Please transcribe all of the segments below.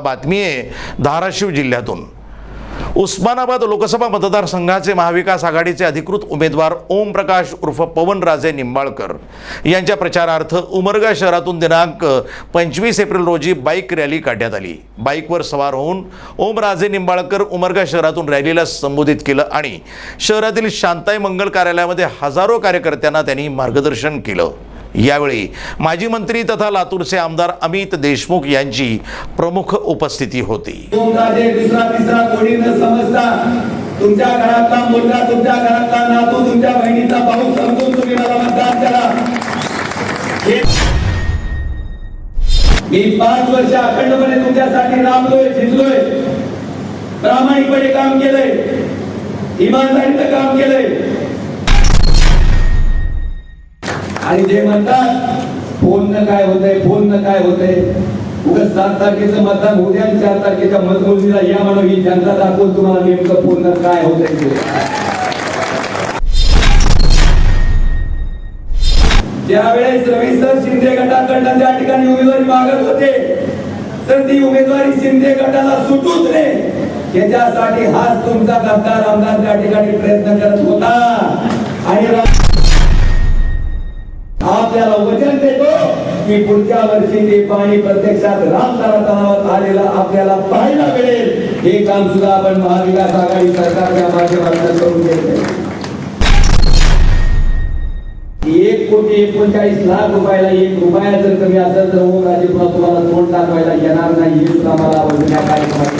आता बातमी आहे धाराशिव जिल्ह्यातून. उस्मानाबाद लोकसभा मतदारसंघाचे महाविकास आघाडीचे अधिकृत उमेदवार ओमप्रकाश उर्फ पवनराजे निंबाळकर. यांच्या प्रचारार्थ उमरगा शहरातून दिनांक पंचवीस एप्रिल रोजी बाईक रॅली काढण्यात आली. बाईकवर सवार होऊन ओमराजे निंबाळकर उमरगा शहरातून रॅलीला संबोधित केलं आणि शहरातील शांताई मंगल कार्यालयामध्ये हजारो कार्यकर्त्यांना त्यांनी मार्गदर्शन केलं. यावेळी माजी मंत्री तथा लातूरचे आमदार अमित देशमुख यांची प्रमुख उपस्थिती होती. तुमच्या घरातला मुलगा तुमच्या घरातला नातू तुमच्या बहिणीचा भाऊ समजून तुम्ही मला मतदान करा. मी पाच वर्ष अखंडपणे तुमच्यासाठी राबलोय झिजलोय प्रामाणिकपणे काम केलंय. इमानदारीचं काम केलंय. आणि जे म्हणतात फोन न काय होतंय फोन न काय होतंय उगाच सात तारखेचं मतदान होऊ आणि चार तारखेच्या मतमोजणीला या म्हणून ही जनता दाखवून तुम्हाला नेमकं फोन न काय होतंय ते. ज्यावेळेस रवींद्र शिंदे गटाकडनं त्या ठिकाणी उमेदवारी मागत होते तर ती उमेदवारी शिंदे गटाला सुटूच नये याच्यासाठी हाच तुमचा गद्दार आमदार त्या ठिकाणी प्रयत्न करत होता आणि आपल्याला वचन देतो की पुढच्या वर्षी ते पाणी प्रत्यक्षात रामतारा तलावात आलेला आपल्याला पाहायला मिळेल. हे काम सुद्धा आपण महाविकास आघाडी सरकारच्या माध्यमातून करून घेतले एक कोटी एकोणचाळीस लाख रुपयाला एक रुपया जर कमी असेल तर ओम राजे पुन्हा तुम्हाला तोंड दाखवायला येणार नाही. हे सुद्धा मला या कार्यक्रमात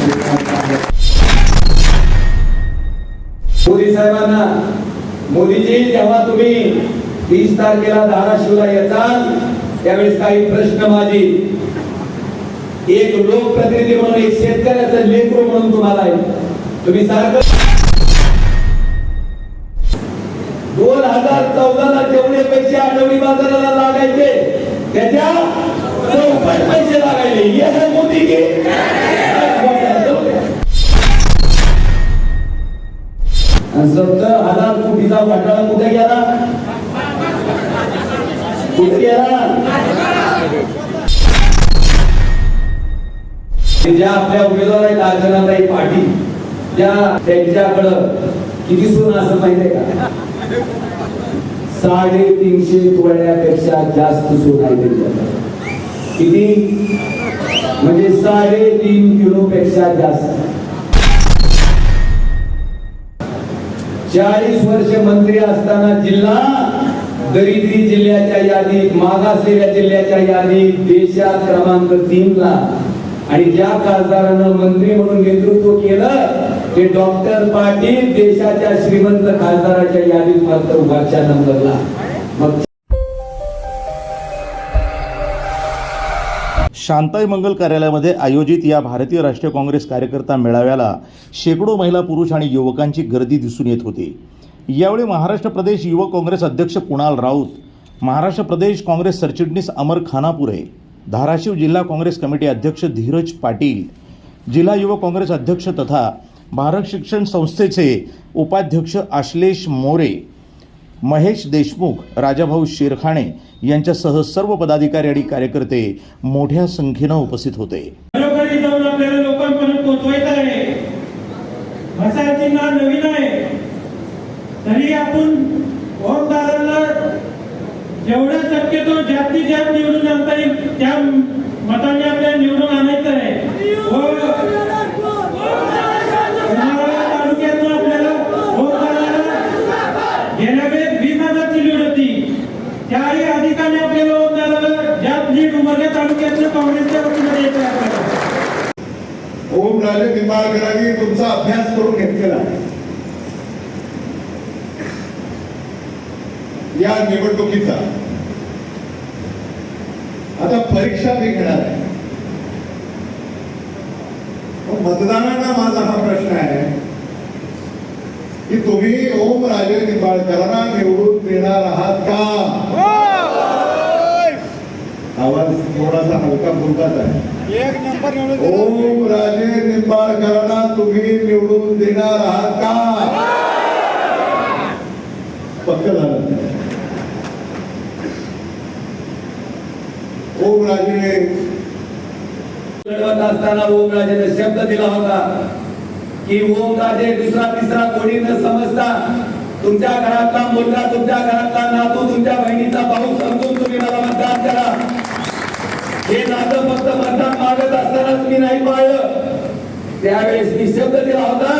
मोदी साहेबांना मोदीजी जेव्हा तुम्ही वीस तारखेला धाराशिवला येतात. त्यावेळेस काही प्रश्न माझी. एक लोकप्रतिनिधी म्हणून एक शेतकऱ्याचं लेकरू म्हणून तुम्हाला आहे. तुम्ही सारखं दोन हजार चौदा ला जेवढे पैसे आठवडी बाजाराला लागायचे त्याच्या चौपट पैसे लागायचे. हे मोदी की? सत्तर हजार कोटीचा घोटाळा कुठे गेला? ज्या आपल्या उमेदवार आहेत अर्चनाताई पाटील त्या त्यांच्याकडं किती सोनं असं माहितीये का? साडेतीनशे तोळ्यापेक्षा जास्त सोनं आहे त्यांच्याकडे. किती? म्हणजे साडेतीन किलो पेक्षा जास्त. चाळीस वर्ष मंत्री असताना जिल्हा दरिद्री जिल्ह्याच्या यादीत मागासलेल्या जिल्ह्याच्या यादीत देशात क्रमांक तीन ला आणि ज्या खासदारानं मंत्री म्हणून नेतृत्व केलं ते डॉक्टर पाटील देशाच्या श्रीमंत खासदाराच्या यादीत मात्र उभारच्या नंबरला. मग शांताई मंगल कार्यालयामध्ये आयोजित या भारतीय राष्ट्रीय काँग्रेस कार्यकर्ता मेळाव्याला शेकडो महिला पुरुष आणि युवकांची गर्दी दिसून येत होती. यावेळी महाराष्ट्र प्रदेश युवक काँग्रेस अध्यक्ष कुणाल राऊत महाराष्ट्र प्रदेश काँग्रेस सरचिटणीस अमर खानापुरे धाराशिव जिल्हा काँग्रेस कमिटी अध्यक्ष धीरज पाटील जिल्हा युवक काँग्रेस अध्यक्ष तथा भारत शिक्षण संस्थेचे उपाध्यक्ष आश्लेष मोरे महेश देशमुख राजाभाऊ शेरखाणे यांच्यासह सर्व पदाधिकारी आणि कार्यकर्ते मोठ्या संख्येनं उपस्थित होते. जाऊन आपल्याला लोकांपर्यंत पोहोचवायचं आहे. भाषा नवीन आहे. तरी आपण ओम जेवढ्या शक्यतो जास्तीत जास्त निवडून आणता येईल त्या मताने आपल्याला निवडून आणायचं आहे. व आपल्याला गेल्या वेळेस वीस लीड होती. त्याही अधिकाने आपल्याला ओम जास्त लीड उमरल्या तालुक्यातनं काँग्रेसच्या वतीनं द्यायचं आहे आपल्याला. तुमचा अभ्यास करून घेतलेला या निवडणुकीचा. आता परीक्षा मी घेणार आहे. मतदारांना माझा हा प्रश्न आहे. की तुम्ही ओमराजे निंबाळकरांना निवडून देणार आहात का? आवाज थोडासा हलका फुलकाच आहे. ओम राजे निंबाळकरांना तुम्ही निवडून देणार आहात का? पक्क झालं. ओम राजे लढवत असताना ओमराजेने शब्द दिला होता की ओमराजे दुसरा तिसरा कोणी न समजता तुमच्या घरातला मुलगा तुमच्या घरातला नातू तुमच्या बहिणीचा भाऊ समजून तुम्ही मला मतदान करा. हे नातं फक्त मतदान मागत असतानाच मी नाही पाळलं. त्यावेळेस मी शब्द दिला होता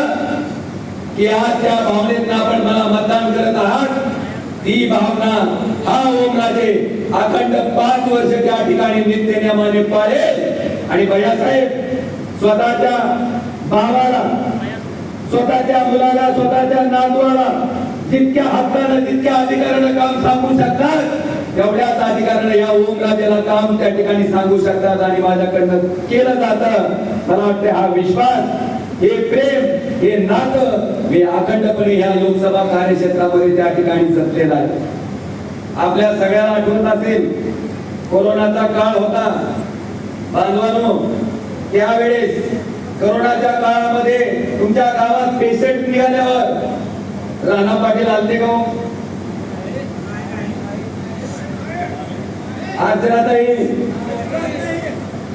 की आज त्या भावनेत आपण मला मतदान करत आहात. ही भावना हा ओमराजे अखंड पाच वर्ष त्या ठिकाणी नित्य नियमाने पाळेल. आणि भैयासाहेब स्वतःच्या भावाला स्वतःच्या मुलाला स्वतःच्या नातवाला जितक्या हक्कानं जितक्या अधिकारानं काम सांगू शकतात तेवढ्याच अधिकारानं या ओमराजेला काम त्या ठिकाणी सांगू शकतात आणि माझ्याकडनं केलं जातं. मला वाटतं हा विश्वास हे प्रेम हे नातं मी अखंडपणे ह्या लोकसभा कार्यक्षेत्रामध्ये त्या ठिकाणी जपलेलं आहे आपल्या सगळ्यांना आठवत असेल कोरोनाचा काळ होता बांधवानो त्यावेळेस कोरोनाच्या काळामध्ये तुमच्या गावात पेशंट निघाल्यावर राणा पाटील आलते का हो?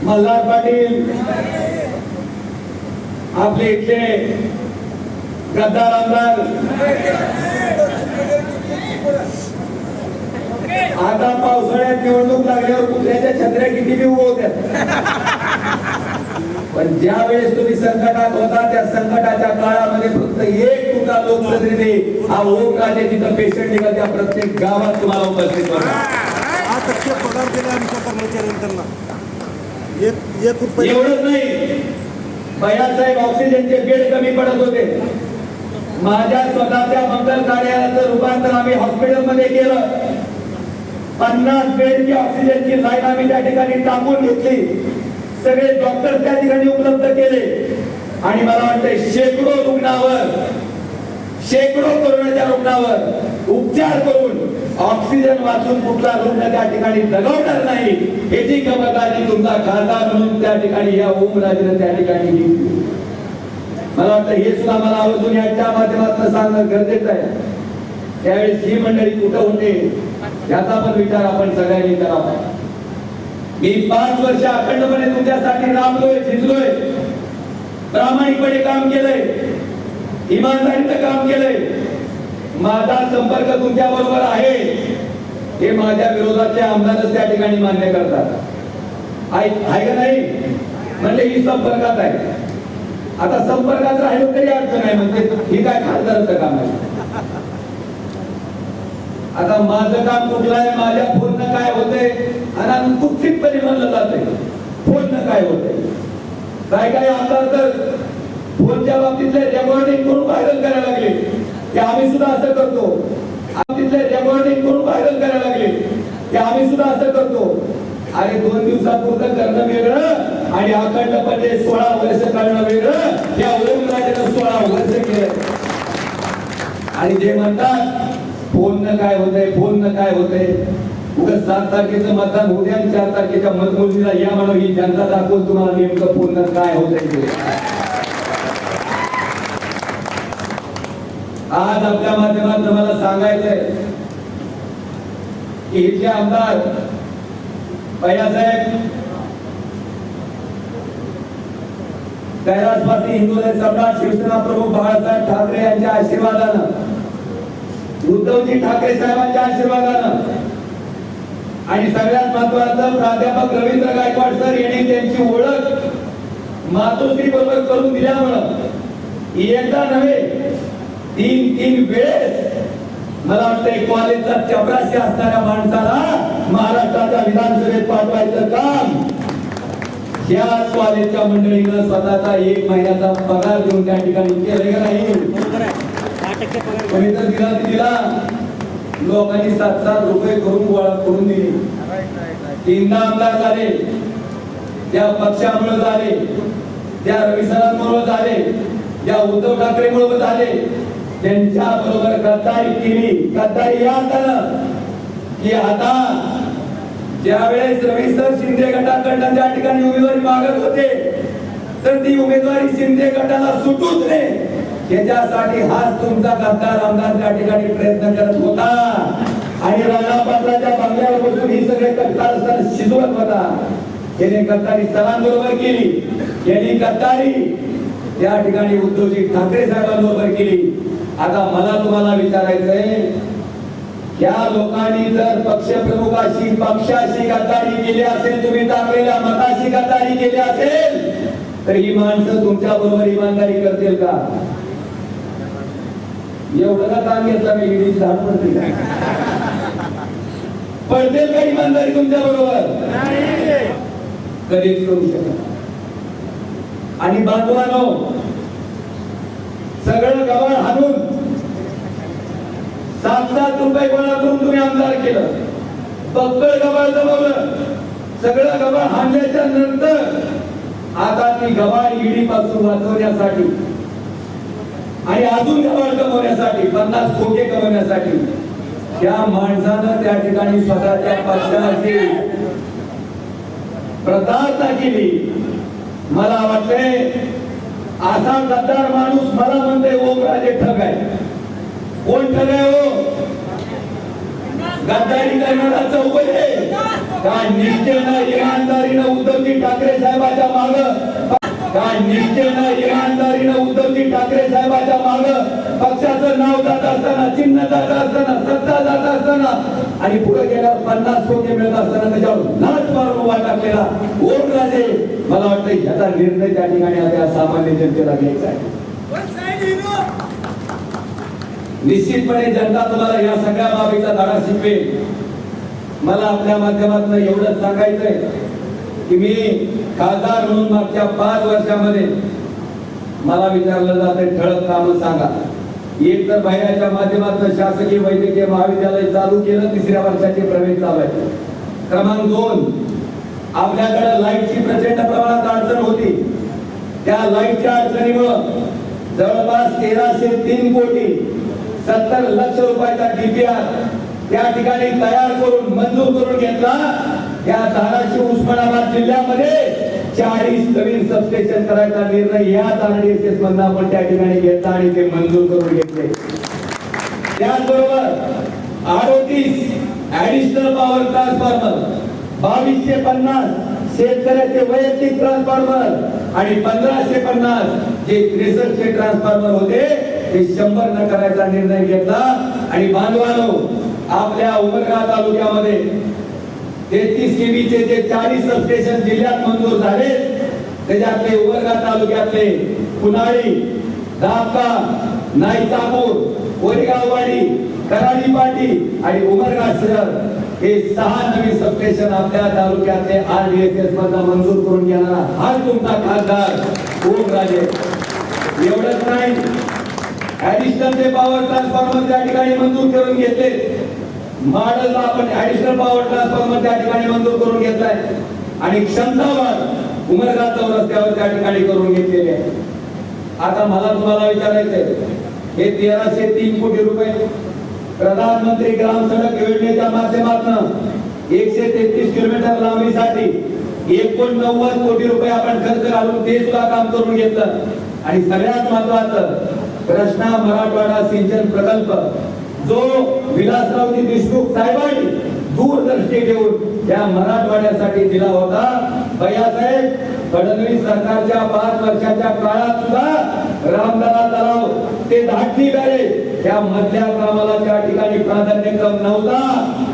मल्हार पाटील आपले इथले गद्दार आमदार. आता पावसाळ्यात निवडणूक लागल्यावर कुत्र्याच्या छत्र्या किती बी उगवत्यात? पण ज्या वेळेस तुम्ही संकटात होता त्या संकटाच्या काळामध्ये फक्त एक तुमचा लोकप्रतिनिधी हा ओमराजे तिथं पेशंट निघा त्या प्रत्येक गावात तुम्हाला उपस्थित होता टक्के पगार दिला आमच्या कर्मचाऱ्यांना एक एक रुपये एवढंच नाही. साहेब ऑक्सिजनचे बेड कमी पडत होते. माझ्या स्वतःच्या मंगल कार्यालयाचं रूपांतर आम्ही हॉस्पिटलमध्ये केलं. पन्नास बेडची ऑक्सिजनची लाईन आम्ही त्या ठिकाणी टाकून घेतली. सगळे डॉक्टर त्या ठिकाणी उपलब्ध केले. आणि मला वाटतंय शेकडो रुग्णावर शेकडो कोरोनाच्या रुग्णावर उपचार करून ऑक्सिजन वाचून कुठला रुग्ण त्या ठिकाणी दगावणार नाही याची खबरदारी तुमचा खासदार म्हणून त्या ठिकाणी या ओमराजेने त्या ठिकाणी घेतली मला वाटतं हे सुद्धा मला आवर्जून याच्या माध्यमातून सांगणं गरजेचं आहे. त्यावेळेस ही मंडळी कुठं होते याचा पण विचार आपण सगळ्यांनी करावा. मी पाच वर्ष अखंडपणे तुमच्यासाठी राबलोय झिजलोय. प्रामाणिकपणे काम केलंय. इमानदारीचं काम केलंय. माझा संपर्क तुमच्या बरोबर आहे. हे माझ्या विरोधातले आमदारच त्या ठिकाणी मान्य करतात. आहे का नाही? म्हणले ही संपर्कात आहे. आता संपर्कात राहिलो तरी अडचण आहे म्हणजे ही काय खासदाराचं काम आहे. आता माझं काम कुठलं आहे? माझ्या फोननं काय होतंय? आणि कुत्सितपणे म्हणलं जाते फोननं काय होतंय? काय काय आमदार तर? फोनच्या बाबतीतले रेकॉर्डिंग करून व्हायरल करायला लागले. की आम्ही सुद्धा असं करतो. तिथले रेकॉर्डिंग करून व्हायरल करायला लागले. की आम्ही सुद्धा असं करतो. अरे दोन दिवसापुरतं करणं वेगळं आणि अखंडपणे सोळा वर्ष करणं वेगळं. या ओम ओमराजेनं सोळा वर्ष केलं. आणि जे म्हणतात फोन काय होतंय फोन काय होतंय. उगाच सात तारखेचं मतदान होऊ आणि चार तारखेच्या मतमोजणीला या म्हणून ही जनता दाखवून तुम्हाला नेमकं फोन काय होतंय आज आपल्या माध्यमात मला सांगायचंय की इथले आमदार भैयासाहेब कैलासवासी हिंदू सम्राट शिवसेना प्रमुख बाळासाहेब ठाकरे यांच्या आशीर्वादानं उद्धवजी ठाकरे साहेबांच्या आशीर्वादानं आणि सगळ्यात महत्वाचं प्राध्यापक रवींद्र गायकवाड सर यांनी त्यांची ओळख मातोश्री बरोबर करून दिल्यामुळं एकदा नव्हे तीन तीन वेळेस मला वाटतंय कॉलेजचा चपराशी असणाऱ्या माणसाला महाराष्ट्राच्या विधानसभेत पाठवायचं काम. या कॉलेजच्या मंडळीनं स्वतःचा एक महिन्याचा पगार देऊन त्या ठिकाणी केलं का नाही? तर दिला दिला लोकांनी सात सात रुपये करून गोळा करून दिले. तीनदा आमदार झाले. त्या पक्षामुळे झाले. त्या रवी सरांमुळे झाले. त्या उद्धव ठाकरेमुळे झाले. त्यांच्या बरोबर गद्दारी केली. गद्दारी या हातानं की आता ज्यावेळेस रवी शिंदे गटाकडनं त्या ठिकाणी उमेदवारी मागत होते तर ती उमेदवारी शिंदे गटाला सुटूच नये. याच्यासाठी हाच तुमचा गद्दार आमदार त्या ठिकाणी प्रयत्न करत होता. आणि राणा पात्राच्या बंगल्यावर बसून ही सगळे कट्टाळ शिजवत होता. त्याने गद्दारी सरांबरोबर केली. यांनी गद्दारी त्या ठिकाणी उद्धवजी ठाकरे साहेबांबरोबर केली. आता मला तुम्हाला विचारायचंय या लोकांनी जर पक्षप्रमुखाशी पक्षाशी गद्दारी केली असेल तुम्ही टाकलेल्या मताशी गद्दारी केली असेल तर ही माणसं तुमच्या बरोबर इमानदारी करतील का? एवढं का काम घेतलं मी? ईडी झाड पडतील पडतील का इमानदारी तुमच्या बरोबर कधीच करू शकत आणि बांधवानो सगळं गबाळ हाणून सात सात रुपये गोळा करून तुम्ही आमदार केलं. बक्कळ गबाळ जमवलं सगळं गबाळ हाणल्याच्या नंतर आता ती गबाळ ईडी पासून वाचवण्यासाठी आणि अजून गबाळ कमवण्यासाठी पन्नास खोके कमवण्यासाठी त्या माणसानं त्या ठिकाणी स्वतःच्या पक्षाची प्रतारता केली मला वाटतंय असा गद्दार माणूस मला म्हणते ओम राजे ठग आहे. कोण ठग आहे ओ गद्दारी करणारा चौकट आहे. का निश्चयनं इमानदारीनं उद्धवजी ठाकरे साहेबाच्या माग? का निश्चयनं इमानदारीनं उद्धवजी ठाकरे साहेबाच्या माग? पक्षाचं नाव जात असताना चिन्ह जात असताना सत्ता जात असताना आणि पुढे गेल्यावर पन्नास कोटी मिळत असताना त्याच्यावर लाच मारून उभा टाकलेला ओमराजे मला वाटतं ह्याचा निर्णय त्या ठिकाणी आता सामान्य जनतेला घ्यायचा आहे. निश्चितपणे जनता तुम्हाला या सगळ्या बाबीचा धडा शिकवेल. मला आपल्या माध्यमातून एवढंच सांगायचंय की मी खासदार म्हणून मागच्या पाच वर्षामध्ये मला विचारलं जाते ठळक कामं सांगा. एक तर महिन्याच्या माध्यमातून शासकीय वैद्यकीय महाविद्यालय चालू केलं तिसऱ्या वर्षाचे प्रवेश चालू आहे. क्रमांक दोन आपल्याकडे लाईटची प्रचंड प्रमाणात अडचण होती. त्या लाईटच्या अडचणीमुळं जवळपास तेराशे तीन कोटी सत्तर लक्ष रुपयाचा डीपीआर त्या ठिकाणी तयार करून मंजूर करून घेतला. या धाराशिव उस्मानाबाद जिल्ह्यामध्ये चाळीस नवीन सबस्टेशन करायचा निर्णय या आरडीएसएस मधनं आपण त्या ठिकाणी घेतला आणि ते मंजूर करून घेतले. त्याचबरोबर अडोतीस ऍडिशनल पॉवर ट्रान्सफॉर्मर बावीसशे पन्नास शेतकऱ्याचे वैयक्तिक ट्रान्सफॉर्मर आणि पंधराशे पन्नास जे त्रेसष्टचे ट्रान्सफॉर्मर होते ते शंभर न करायचा निर्णय घेतला. आणि बांधवानो आपल्या उमरगा तालुक्यामध्ये तेहतीस केबीचे जे चाळीस सबस्टेशन जिल्ह्यात मंजूर झाले त्याच्यातले उमरगा तालुक्यातले कुनाळी दापका नाईचापूर कोरेगाववाडी कराडी पाटी आणि उमरगा शहर हे सहा नवीन सबस्टेशन आपल्या तालुक्यातले आरडीएसएस मधनं मंजूर करून घेणारा हाच तुमचा खासदार ओमराजे. एवढंच नाही. ऍडिशनल ते पॉवर ट्रान्सफॉर्मर त्या ठिकाणी मंजूर करून घेतले. मॉडेलला आपण ऍडिशनल पॉवर ट्रान्सफॉर्मर त्या ठिकाणी मंजूर करून घेतलाय. आणि क्षमतावाद उमरगा चौरस्त्यावर त्या ठिकाणी करून घेतलेले आहे. आता मला तुम्हाला विचारायचंय हे तेराशे तीन कोटी रुपये प्रधानमंत्री ग्राम सडक योजनेच्या माध्यमातून एकशे तेहतीस किलोमीटर लांबीसाठी एकोणनव्वद कोटी रुपये आपण खर्च घालून ते सुद्धा काम करून घेतलं. आणि सगळ्यात महत्वाचं कृष्णा मराठवाडा सिंचन प्रकल्प जो विलासरावजी देशमुख साहेबांनी दूरदृष्टी देऊन त्या मराठवाड्यासाठी दिला होता भैयासाहेब फडणवीस सरकारच्या पाच वर्षाच्या काळात सुद्धा रामदारा तलाव ते धाटणी झाले. त्या मधल्या कामाला त्या ठिकाणी प्राधान्यक्रम नव्हता.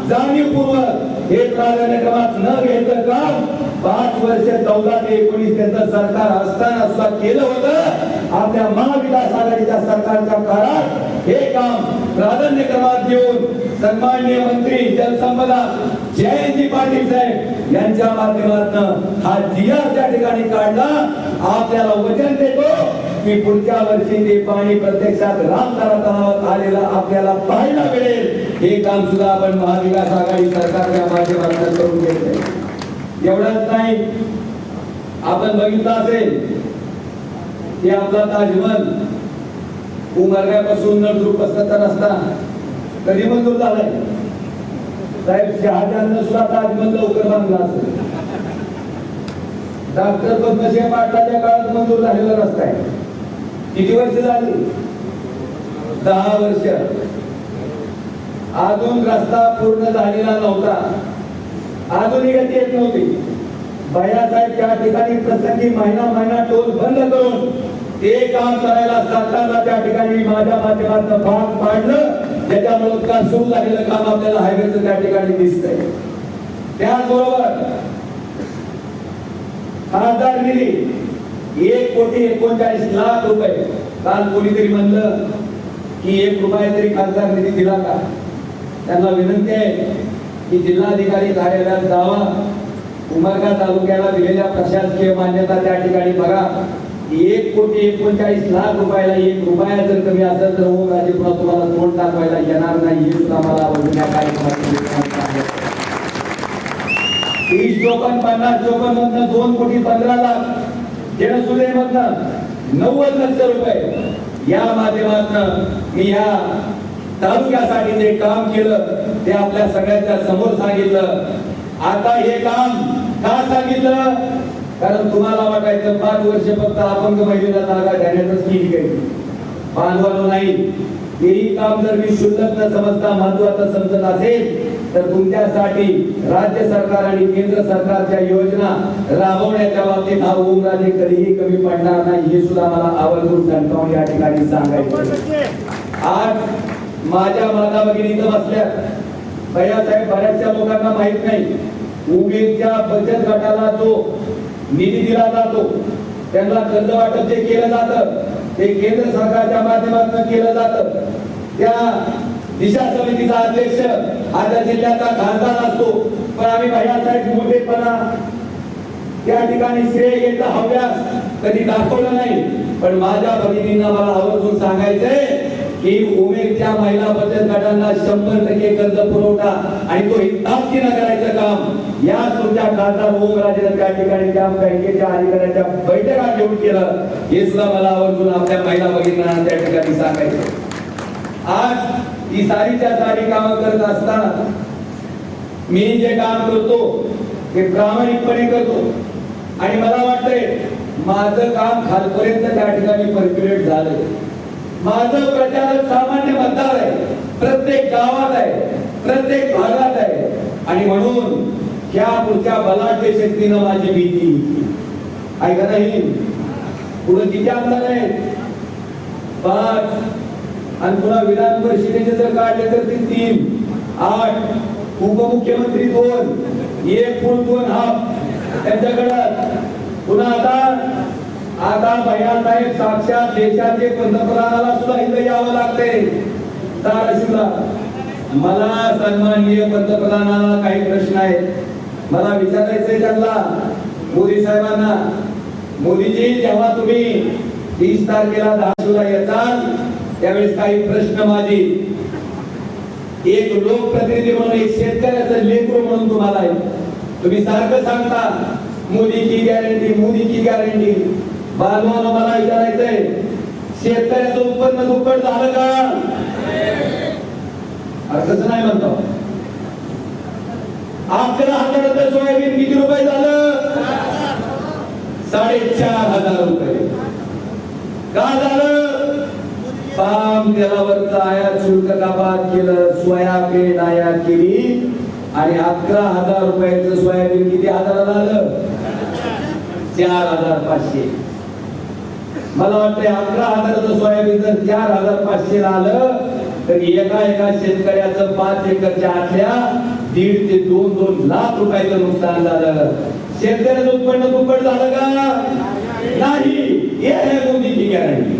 जाणीवपूर्वक हे प्राधान्यक्रमात न घेतलं काम पाच वर्ष चौदा ते एकोणीस त्यांचं सरकार असताना सुद्धा केलं होतं. आपल्या महाविकास आघाडीच्या सरकारच्या काळात हे काम प्राधान्यक्रमात देऊन सन्माननीय मंत्री जलसंपदा जयंती पाटील साहेब यांच्या माध्यमातून हा जिया त्या ठिकाणी काढला. आपल्याला वचन देतो. की पुढच्या वर्षी ते पाणी प्रत्यक्षात रामतारा तलावात आलेला आपल्याला पाहायला मिळेल. हे काम सुद्धा आपण महाविकास आघाडी सरकारच्या माध्यमातून करून घेतले एवढंच नाही आपण बघितलं असेल की आपला ताजमहल उमरण्यापासून नळदुर्गस्त रस्ता कधी मंजूर झालाय? साहेब शहाजहान सुद्धा ताजमहल लवकर बांधला असेल. डॉक्टर पद्मसिंह पाटलाच्या काळात मंजूर झालेला रस्ता आहे. किती वर्ष झाली? दहा वर्ष. अजून रस्ता पूर्ण झालेला नव्हता. अजूनही गती येत नव्हती. भैयासाहेब त्या ठिकाणी प्रसंगी महिना महिना टोल बंद करून ते काम करायला सरकारला त्या ठिकाणी माझ्या माध्यमातून भाग पाडलं. त्याच्यामुळे का सुरू झालेलं काम आपल्याला हायवेचं त्या ठिकाणी दिसतंय. त्याचबरोबर खासदार निधी. एक कोटी एकोणचाळीस लाख रुपये. काल कोणीतरी म्हणलं की एक रुपया तरी खासदार निधी दिला का? त्यांना विनंती आहे की जिल्हाधिकारी कार्यालयात जावा. उमरगा तालुक्याला दिलेल्या प्रशासकीय मान्यता त्या ठिकाणी बघा. एक कोटी एकोणचाळीस लाख रुपयाला एक रुपया जर कमी असेल तर हो राजेपुरा तुम्हाला तोंड दाखवायला येणार नाही. हे सुद्धा मला आवडून या कार्यक्रमात तीस चोपन्न पन्नास चोपन्न दोन कोटी पंधरा लाख जनसुले मधनं नव्वद लक्ष रुपये या माध्यमातून मी या तालुक्यासाठी जे काम केलं ते आपल्या सगळ्यांच्या समोर सांगितलं. आता हे काम का सांगितलं? कारण तुम्हाला वाटायचं पाच वर्ष फक्त अपंग महिलेला जागा देण्याचं स्कीम केली बांधवानो नाही. तेही काम जर मी शुल्लक न समजता महत्वाचं समजत असेल तर तुमच्यासाठी राज्य सरकार आणि केंद्र सरकारच्या योजना राबवण्याच्या बाबतीत हा ओमराजे कधीही कमी पडणार नाही हे सुद्धा मला आवर्जून ठणकावून या ठिकाणी सांगायचं आज माझ्या माता भगिनी इथं बसल्या. भैयासाहेब बऱ्याचशा लोकांना माहीत नाही उमेदच्या बचत गटाला जो निधी दिला जातो. त्यांना कर्ज वाटप जे केलं जातं. ते केंद्र सरकारच्या माध्यमातून केलं जातं. त्या दिशा समितीचा अध्यक्ष आता जिल्ह्याचा खासदार असतो. पण आम्ही भैयासाहेब मोठेपणा त्या ठिकाणी श्रेय घेतला हव्यास. कधी दाखवलं नाही. पण माझ्या भगिनींना मला आवर्जून सांगायचंय की उमेदच्या महिला बचत गटांना शंभर टक्के कर्ज पुरवठा आणि तो हिताप्तीनं करायचं काम या तुमच्या खासदार ओमराजेनं त्या ठिकाणी त्या बँकेच्या अधिकाऱ्याच्या बैठका घेऊन केलं. हे सुद्धा मला आवर्जून आपल्या महिला भगिनींना त्या ठिकाणी सांगायचं. आज ही सारीच्या सारी कामं करत असताना मी जे काम करतो ते प्रामाणिकपणे करतो. आणि मला वाटतंय माझं काम खालपर्यंत त्या ठिकाणी पर्क्युलेट झालंय. माझं प्रचारक सामान्य मतदार आहे. प्रत्येक गावात आहे प्रत्येक भागात आहे. आणि म्हणून ह्या पुढच्या बलाढ्य शक्तीनं माझी भीती ऐका नाही? पुढे किती आमदार आहेत? पाच. आणि पुन्हा विधान परिषदेचे जर काढले तर ते तीन. आठ. उपमुख्यमंत्री दोन. एक फुल दोन हाफ. त्यांच्याकडं पुन्हा आता आता भैयासाहेब साक्षात देशाचे पंतप्रधानाला सुद्धा इथं यावं लागते. धाराशिवला मला सन्माननीय पंतप्रधानाला काही प्रश्न आहेत. मला विचारायचंय त्यांना. मोदी साहेबांना. मोदीजी जेव्हा तुम्ही तीस तारखेला धाराशिवला येताल त्यावेळेस काही प्रश्न माझी. एक लोकप्रतिनिधी म्हणून एक शेतकऱ्याचं लेकरू म्हणून तुम्हाला आहे. तुम्ही सारखं सांगता मोदी की गॅरंटी मोदी की गॅरंटी बांधवांना मला विचारायचंय शेतकऱ्याचं उत्पन्न दुप्पट झालं का? अरे कसं नाही म्हणतो. अकरा हजाराचं सोयाबीन किती रुपये झालं? साडेचार हजार रुपये. का झालं? पाम तेलावरचा आयात शुल्क कपात केलं सोयाबीन आयात केली. आणि अकरा हजार रुपयाचं सोयाबीन किती हजाराला आलं चार हजार पाचशे. मला वाटतं अकरा हजाराचं सोयाबीन जर चार हजार पाचशे आलं तर एका एका शेतकऱ्याचं पाच एकरच्या आतल्या दीड ते दोन दोन लाख रुपयाचं नुकसान झालं. शेतकऱ्याचं उत्पन्न दुप्पट झालं का? नाही. हे आहे मोदीची गॅरंटी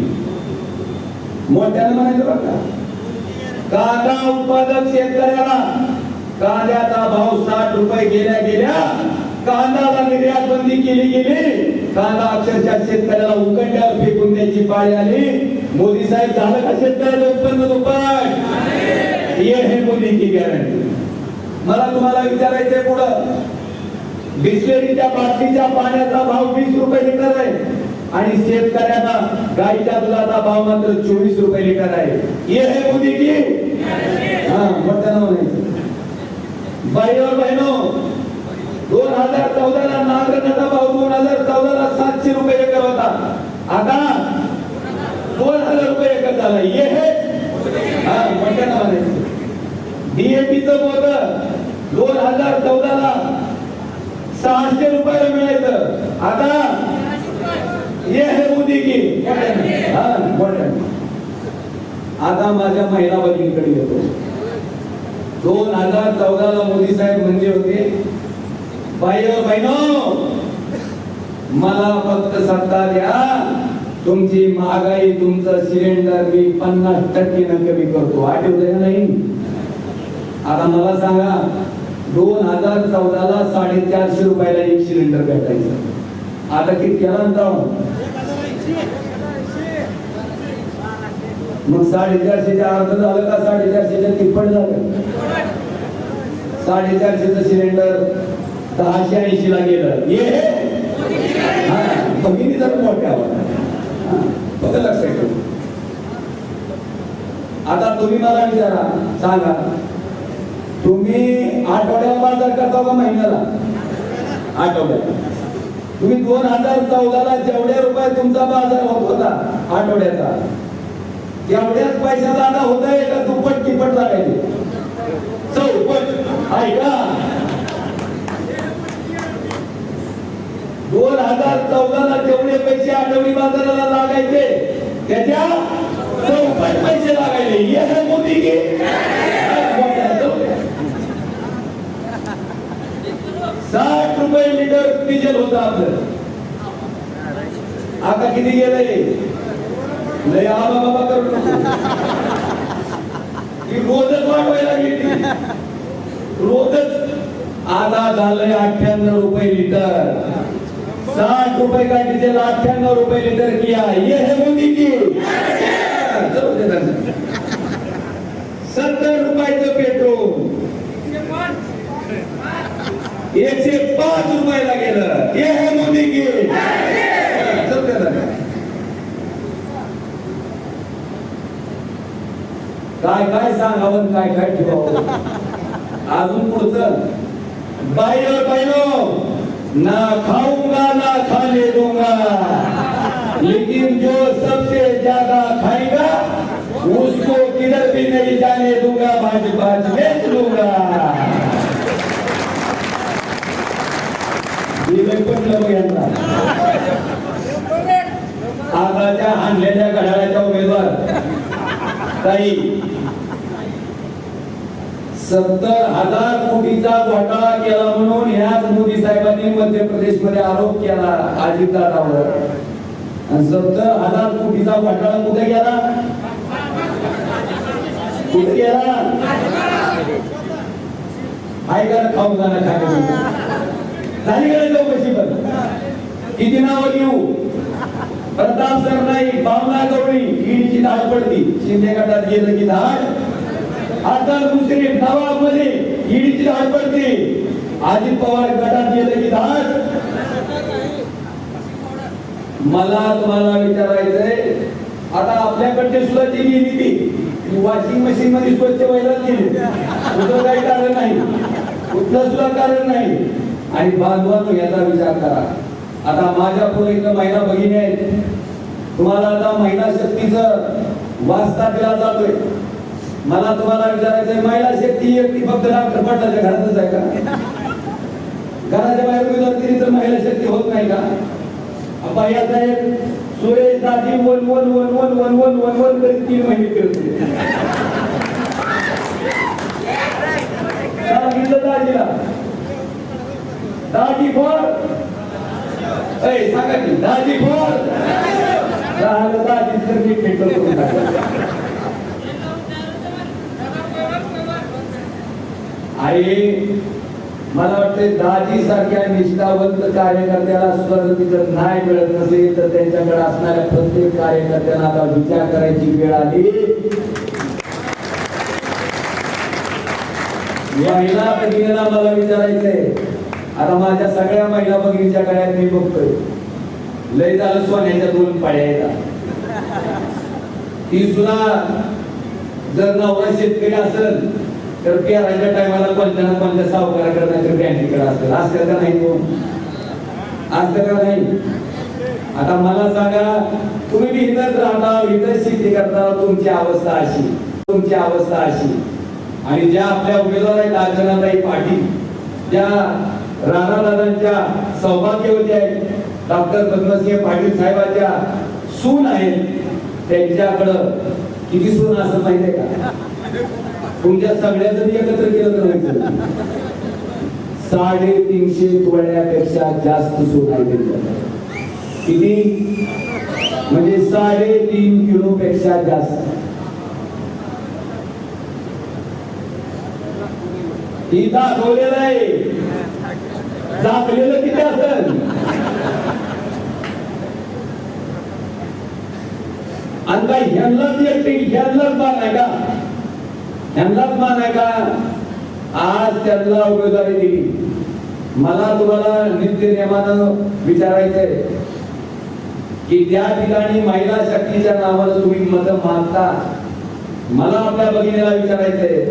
मोठ्यानं म्हणायचं बरं का? कांदा उत्पादक शेतकऱ्याला कांद्याचा भाव साठ रुपये गेल्या गेल्या कांद्याला निर्यात बंदी केली गेली. कांदा अक्षरशः शेतकऱ्याला उकंड्यावर फेकून द्यायची पाळी आली. मोदी साहेब झालं का शेतकऱ्याचं उत्पन्न दुप्पट? हे आहे गॅरंटी मला तुम्हाला विचारायचंय पुढं. बिस्लेरीच्या बाटलीच्या पाण्याचा भाव वीस रुपये लिटर आहे. आणि शेतकऱ्यांना गाईच्या दुधाचा भाव मात्र चोवीस रुपये लिटर आहे. हे आहे मोदी की हा मोठ्यानं म्हणायचं. बाईवर बहिणो दोन हजार चौदा ला नांगरण्याचा भाव दोन हजार चौदा ला सातशे रुपये एकर होता. आता दोन हजार रुपये एकर झाला. हे आहे हा मोठ्यानं म्हणायचं डीएपीचं मोठं दोन हजार चौदा ला सहाशे रुपयाला मिळायचं. आता ये हे मोदी की. आता माझ्या महिला बहिणीकडे येतो. दोन हजार चौदाला मोदी साहेब म्हणजे होते बाय बहिणो मला फक्त सत्ता द्या. तुमची महागाई तुमचं सिलेंडर मी पन्नास टक्केनं कमी करतो. आठवलं नाही? आता मला सांगा दोन हजार चौदाला साडेचारशे रुपयाला एक सिलेंडर भेटायचं. आता किती केला मग साडेचारशेच्या अर्ध झालं का साडेचारशेच्या तिप्पट झालं? साडेचारशेचं सिलेंडर दहाशे ऐंशी ला गेलं. ये! हा, भगिनी जर मोठ्या फक्त लक्षात ठेवू. आता तुम्ही मला विचारा सांगा. तुम्ही आठवड्याला बाजार करता का महिन्याला? आठवड्याला. तुम्ही दोन हजार चौदाला जेवढ्या रुपये तुमचा बाजार होत होता आठवड्याचा तेवढ्याच पैशाचा आता होत आहे का दुप्पट तिप्पट लागायचे? चौपट. ऐका. दोन हजार चौदाला जेवढे पैसे आठवडी बाजाराला लागायचे त्याच्या चौपट पैसे लागायचे. हे काय मोदी की? साठ रुपये लिटर डिझेल होतं आपलं. आता किती गेलंय? लय आबा बाबा करू नको. रोजच वाढवायला गेली. रोजच आता झालंय अठ्ठ्याण्णव रुपये लिटर. साठ रुपये का डीजल अठ्ठ्याण्णव रुपये लिटर किया. ये है मोदी की. सत्तर रुपयाचं पेट्रोल. एकशे पाच रुपयाला गेलं ये है मोदी की. चल काय काय सांगावं काय काय ठेवावं अजून पुढचं. पाहिलं पाहिलं ना खाऊंगा ना खाने दूंगा। लेकिन जो सबसे ज्यादा खाएगा उसको किधर भी नहीं जाने दूंगा भाजपा बेच दूंगा। दिलंय पण लोक आगाच्या आणलेल्या घड्याळाच्या उमेदवार. काही सत्तर हजार कोटीचा घोटाळा केला म्हणून ह्याच मोदी साहेबांनी मध्य प्रदेशमध्ये आरोप केला अजितदादावर आणि सत्तर हजार कोटीचा घोटाळा कुठे गेला? कुठे गेला? हाय का खाऊन जाणार खाणे झाली का चौकशी पण. किती नावं घेऊ? प्रताप सरनाईक भावना गवळी ईडीची धाड पडती शिंदे गटात गेलं की धाड. हसन मुश्रीफ नवाबमध्ये ईडीची धाड पडते. अजित पवार गटात गेले की धाड. मला तुम्हाला विचारायचंय आता आपल्याकडचे सुद्धा जी नीती वॉशिंग मशीन मध्ये स्वच्छ व्हायला गेली कुठं काही कारण नाही. कुठलं सुद्धा कारण नाही. आणि बांधवांनो याचा विचार करा. आता माझ्या पुढे एक महिला भगिनी आहेत. तुम्हाला आता महिला शक्तीचं वास्ता दिला जातोय. मला तुम्हाला विचारायचंय महिला शेती एकटी फक्त डॉक्टर पाटलाच्या घरातच आहे का? घराच्या बाहेर उमेदवार केली तर महिला शेती होत नाही का? बाया साहेब सुरेश दादी वन one one one one one one one करीत तीन महिने फिरते सांगितलं दाजीला. दाजी फोर ऐ सांगा की दाजी फोर झालं दाजी तर मी भेटलो करून टाकलं. आई मला वाटते दाजी सारख्या निष्ठावंत कार्यकर्त्याला सुद्धा तिथं नाही मिळत नसेल तर त्यांच्याकडे असणाऱ्या प्रत्येक कार्यकर्त्यांना आता विचार करायची वेळ आली. महिला भगिनीला मला विचारायचंय. आता माझ्या सगळ्या महिला भगिनीच्या गळ्यात मी बघतोय. लय झालं सोन्याच्या दोन पाड्या ती सुद्धा जर नवरा शेतकरी असेल तर पेराच्या टायमाला कोणत्या ना कोणत्या सावकाराकडे नाही बँकेकडे असेल असतं का नाही तो असतं का नाही? आता मला सांगा तुम्ही बी इथंच राहता इथंच शेती करता तुमची अवस्था अशी तुमची अवस्था अशी. आणि ज्या आपल्या उमेदवार आहेत अर्चनाताई पाटील ज्या राणादादांच्या सौभाग्यवती आहेत डॉक्टर पद्मसिंह पाटील साहेबांच्या सून आहेत त्यांच्याकडं किती सून असं माहितीये का? तुमच्या सगळ्या जरी एकत्र केलं तर व्हायचं साडेतीनशे तोळ्यापेक्षा जास्त सून आहे किती? म्हणजे साडेतीन किलो पेक्षा जास्त. ती दाखवलेलं आहे. दाखवलेलं किती असेल? आणि काय ह्यांनाच एकटी ह्यांनाच मान आहे का? ह्यांनाच मान आहे का? आज त्यांना उमेदवारी दिली. मला तुम्हाला नित्य नियमानं विचारायचंय की त्या ठिकाणी महिला शक्तीच्या नावानं तुम्ही मत मागता मला आपल्या भगिनीला विचारायचंय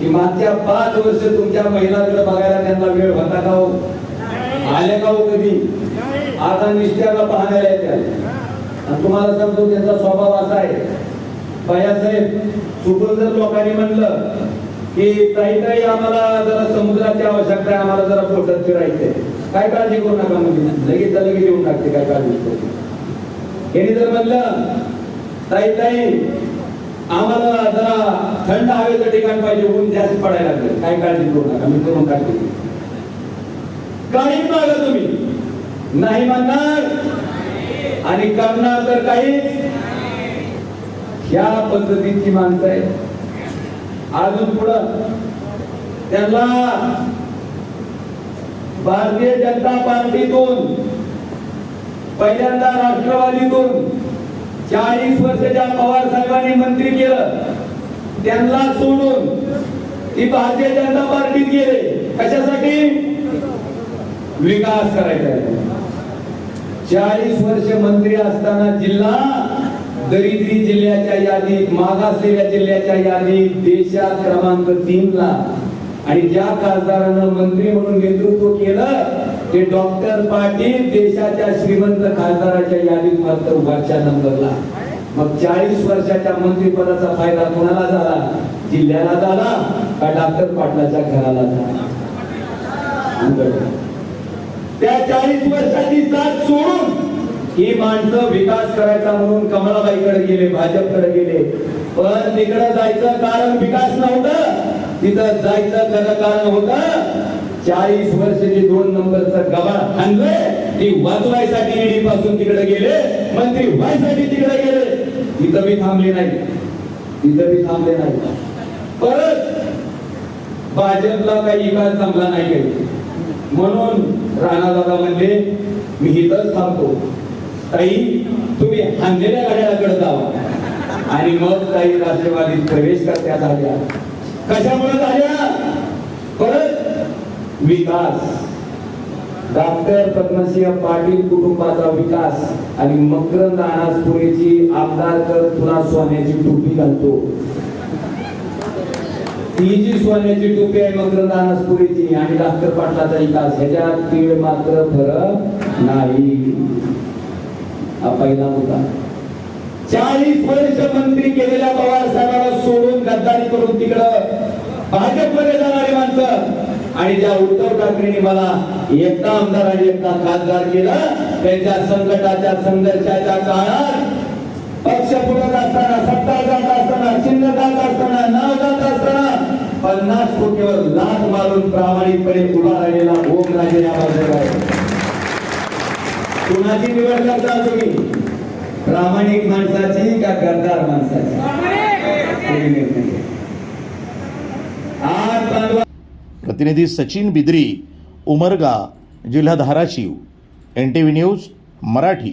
की मागच्या पाच वर्ष तुमच्या महिलांकडे बघायला त्यांना वेळ होता का हो? आले का हो कधी? आता निश्चयाला पाहण्याला येत्या आणि तुम्हाला सांगतो त्यांचा स्वभाव असा आहे. साहेब चुकून जर लोकांनी म्हणलं की काही काही आम्हाला जरा समुद्राची आवश्यकता आहे आम्हाला जरा पोटात फिरायचंय. काय काळजी करू नका म्हणजे? लगेच लगेच येऊन टाकते काय काळजी करू यांनी जर म्हणलं ताई ताई आम्हाला जरा थंड हवेचं ठिकाण पाहिजे ऊन जास्त पडायला लागलं. काय काळजी करू नका? मी करून टाकते. काही मागा तुम्ही. नाही म्हणणार आणि करणार तर काहीच. ह्या पद्धतीची माणसं आहेत. अजून पुढं त्यांना भारतीय जनता पार्टीतून पहिल्यांदा राष्ट्रवादीतून चाळीस वर्षाच्या पवार साहेबांनी मंत्री केलं. त्यांना सोडून ती भारतीय जनता पार्टीत गेले. कशासाठी? विकास करायचा आहे. चाळीस वर्ष मंत्री असताना जिल्हा दरिद्री जिल्ह्याच्या यादीत मागासलेल्या जिल्ह्याच्या यादीत देशात क्रमांक तीन ला आणि ज्या खासदारानं मंत्री म्हणून नेतृत्व केलं ते डॉक्टर पाटील देशाच्या श्रीमंत खासदाराच्या यादीत मात्र वरच्या नंबरला. मग चाळीस वर्षाच्या मंत्रीपदाचा फायदा कोणाला झाला? जिल्ह्याला झाला का डॉक्टर पाटलाच्या घराला झाला? त्या चाळीस वर्षाची साथ सोडून ही माणसं विकास करायचा म्हणून कमलाबाईकडे गेले भाजपकडे गेले. पण तिकडे जायचं कारण विकास नव्हतं. तिथं जायचं त्याचं कारण होतं चाळीस वर्षाची दोन नंबरचं गबाळ आणलंय ती वाचवायसाठी ईडी पासून तिकडे गेले मंत्री व्हायसाठी तिकडे गेले. तिथं मी थांबले नाही. तिथं मी थांबले नाही. परत भाजपला काही विकास चांगला नाही. म्हणून राणा दादा म्हणले मी इथंच थांबतो. ताई तुम्ही हांदेल्या गाड्याकडे जावा. आणि मग ताई राष्ट्रवादीत प्रवेश करत्या झाल्या कशामुळे झाल्या परत विकास. डॉक्टर पद्मसिंह पाटील कुटुंबाचा विकास आणि मकरंद अनासपुरेची आमदार कर तुला सोन्याची टोपी घालतो. ती जी सोन्याची टोपी आहे मकरंद अनासपुरेची आणि डॉक्टर पाटलाचा विकास ह्याच्यात तीळ मात्र फरक नाही. हा पहिला मुद्दा. चाळीस वर्ष मंत्री केलेल्या पवार साहेबांना सोडून गद्दारी करून तिकडं भाजपमध्ये जाणारी माणसं. आणि ज्या उद्धव ठाकरेंनी मला एकटा आमदार आणि एकटा खासदार केलं त्यांच्या संकटाच्या संघर्षाच्या काळात पक्ष पुढे असताना सत्ता जात असताना चिन्ह जात असताना नाव जात असताना पन्नास कोटीवर लाट मारून प्रामाणिकपणे उभा राहिलेला ओम राजे या कुणाची निवड करता तुम्ही? प्रामाणिक माणसाची का गद्दार माणसाची? आज प्रतिनिधी सचिन बिद्री उमरगा जिल्हा Dharashiv N T V news Marathi.